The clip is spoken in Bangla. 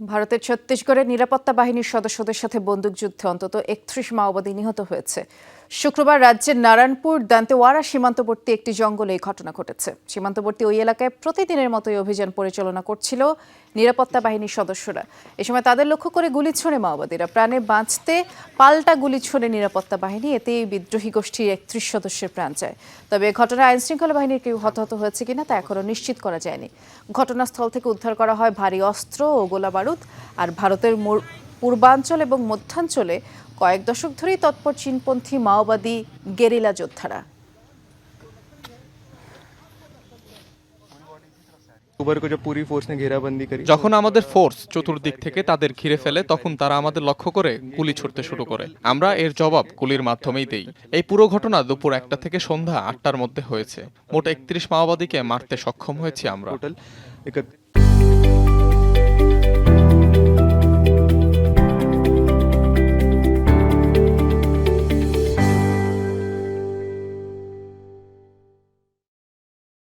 ভারতের ছত্তিশগড়ে নিরাপত্তা বাহিনীর সদস্যদের সাথে বন্দুকযুদ্ধে অন্তত একত্রিশ মাওবাদী নিহত হয়েছে। শুক্রবার রাজ্যের নারায়ণপুর দান্তেওয়ারা সীমান্তবর্তী একটি জঙ্গলে এই ঘটনা ঘটেছে। সীমান্তবর্তী ওই এলাকায় প্রতিদিনের মতোই অভিযান পরিচালনা করছিল নিরাপত্তা বাহিনীর সদস্যরা। এ সময় তাদের লক্ষ্য করে গুলি ছোড়ে মাওবাদীরা। প্রাণে বাঁচতে পাল্টা গুলি ছোড়ে নিরাপত্তা বাহিনী এতে এই বিদ্রোহী গোষ্ঠীর একত্রিশ সদস্যের প্রাণ যায়। তবে ঘটনায় আইন শৃঙ্খলা বাহিনীর কেউ হতাহত হয়েছে কিনা তা এখনও নিশ্চিত করা যায়নি। ঘটনাস্থল থেকে উদ্ধার করা হয় ভারী অস্ত্র ও গোলা বারুদ আর ভারতের পূর্বাঞ্চল এবং মধ্যাঞ্চলে কয়েক দশক ধরেই তৎপর চীনপন্থী মাওবাদী গেরিলা যোদ্ধারা। যখন আমাদের ফোর্স চতুর্দিক থেকে তাদের ঘিরে ফেলে, তখন তারা আমাদের লক্ষ্য করে গুলি ছুটতে শুরু করে। আমরা এর জবাব গুলির মাধ্যমেই দেই। এই পুরো ঘটনা দুপুর একটা থেকে সন্ধ্যা আটটার মধ্যে হয়েছে। মোট একত্রিশ মাওবাদীকে মারতে সক্ষম হয়েছি আমরা।